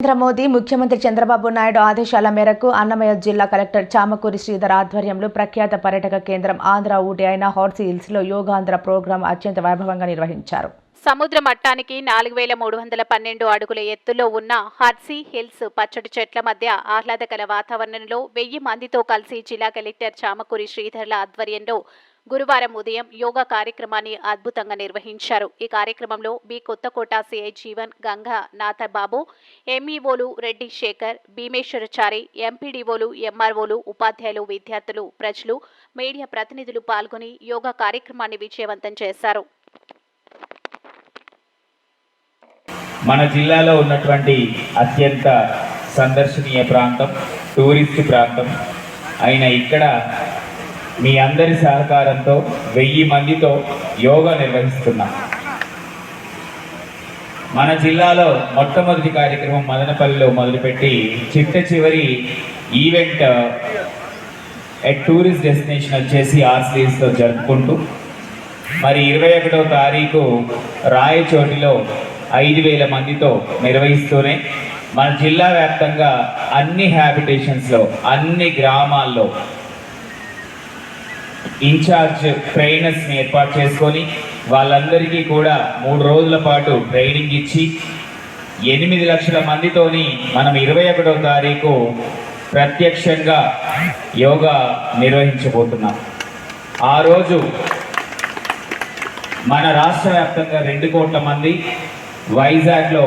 నరేంద్ర మోదీ ముఖ్యమంత్రి చంద్రబాబు నాయుడు ఆదేశాల మేరకు అన్నమయ్య జిల్లా కలెక్టర్ చామకూరి శ్రీధర్ ఆధ్వర్యంలో ప్రఖ్యాత పర్యాటక కేంద్రం ఆంధ్ర ఊటి అయిన హార్సీ హిల్స్లో యోగాంధ్ర ప్రోగ్రాం అత్యంత వైభవంగా నిర్వహించారు. సముద్ర మట్టానికి నాలుగు వేల మూడు వందల పన్నెండు అడుగుల ఎత్తులో ఉన్న హర్సీ హిల్స్ పచ్చటి చెట్ల మధ్య ఆహ్లాదకర వాతావరణంలో వెయ్యి మందితో కలిసి జిల్లా కలెక్టర్ చామకూరి శ్రీధర్ల ఆధ్వర్యంలో గురువారం ఉదయం యోగా కార్యక్రమాన్ని అద్భుతంగా నిర్వహించారు. ఈ కార్యక్రమంలో బి కొత్తకోట సిఐ జీవన్ గంగా నాథబాబు ఎంఈఓలు రెడ్డి శేఖర్ భీమేశ్వరచారి ఎంపీడీఓలు ఎంఆర్ఓలు ఉపాధ్యాయులు విద్యార్థులు ప్రజలు మీడియా ప్రతినిధులు పాల్గొని యోగా కార్యక్రమాన్ని విజయవంతం చేశారు. మన జిల్లాలో ఉన్నటువంటి అత్యంత సందర్శనీయ ప్రాంతం టూరిస్ట్ ప్రాంతం. అయిన ఇక్కడ మీ అందరి సహకారంతో వెయ్యి మందితో యోగా నిర్వహిస్తున్నాం. మన జిల్లాలో మొట్టమొదటి కార్యక్రమం మదనపల్లిలో మొదలుపెట్టి చిట్ట చివరి ఈవెంట్ ఎట్ టూరిస్ట్ డెస్టినేషన్ వచ్చేసి ఆర్సీస్తో జరుపుకుంటూ మరి ఇరవై ఒకటవ తారీఖు రాయచోటిలో ఐదు వేల మందితో నిర్వహిస్తూనే మన జిల్లా వ్యాప్తంగా అన్ని హ్యాబిటేషన్స్లో అన్ని గ్రామాల్లో ఇన్ఛార్జ్ ట్రైనర్స్ని ఏర్పాటు చేసుకొని వాళ్ళందరికీ కూడా మూడు రోజుల పాటు ట్రైనింగ్ ఇచ్చి ఎనిమిది లక్షల మందితోని మనం ఇరవై ఒకటో తారీఖు ప్రత్యక్షంగా యోగా నిర్వహించబోతున్నాం. ఆ రోజు మన రాష్ట్ర వ్యాప్తంగా రెండు కోట్ల మంది వైజాగ్లో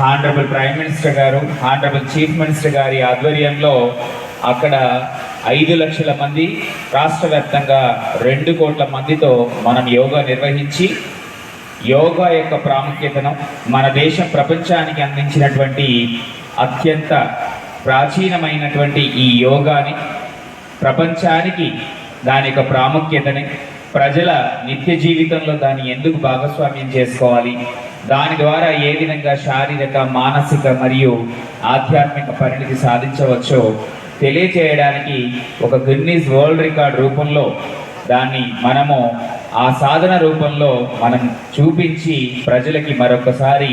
honourable prime minister garu honourable chief minister గారి ఆధ్వర్యంలో అక్కడ ఐదు లక్షల మంది రాష్ట్ర వ్యాప్తంగా రెండు కోట్ల మందితో మనం యోగా నిర్వహించి యోగా యొక్క ప్రాముఖ్యతను మన దేశం ప్రపంచానికి అందించినటువంటి అత్యంత ప్రాచీనమైనటువంటి ఈ యోగాని ప్రపంచానికి దాని యొక్క ప్రాముఖ్యతని ప్రజల నిత్య జీవితంలో దాన్ని ఎందుకు భాగస్వామ్యం చేసుకోవాలి దాని ద్వారా ఏ విధంగా శారీరక మానసిక మరియు ఆధ్యాత్మిక పరిణితి సాధించవచ్చో తెలియచేయడానికి ఒక గిన్నీస్ వరల్డ్ రికార్డ్ రూపంలో దాన్ని మనము ఆ సాధన రూపంలో మనం చూపించి ప్రజలకి మరొకసారి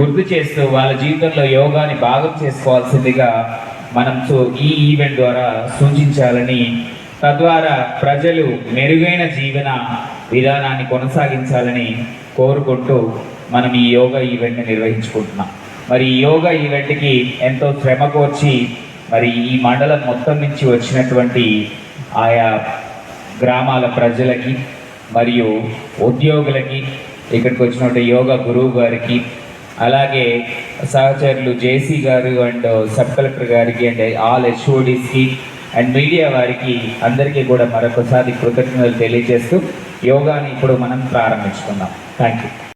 గుర్తు చేస్తూ వాళ్ళ జీవితంలో యోగాని భాగం చేసుకోవాల్సిందిగా మనం సో- ఈ ఈవెంట్ ద్వారా సూచించాలని తద్వారా ప్రజలు మెరుగైన జీవన విధానాన్ని కొనసాగించాలని కోరుకుంటూ మనం ఈ యోగా ఈవెంట్ని నిర్వహించుకుంటున్నాం. మరి ఈ యోగా ఈవెంట్కి ఎంతో శ్రమ కోర్చి మరి ఈ మండలం మొత్తం నుంచి వచ్చినటువంటి ఆయా గ్రామాల ప్రజలకి మరియు ఉద్యోగులకి ఇక్కడికి వచ్చినటువంటి యోగా గురువు గారికి అలాగే సహచరులు JC garu and sub collector గారికి అండ్ ఆల్ హెచ్ఓడిస్కి అండ్ మీడియా వారికి అందరికీ కూడా మరొకసారి కృతజ్ఞతలు తెలియజేస్తూ యోగాని ఇప్పుడు మనం ప్రారంభించుకుందాం. Thank you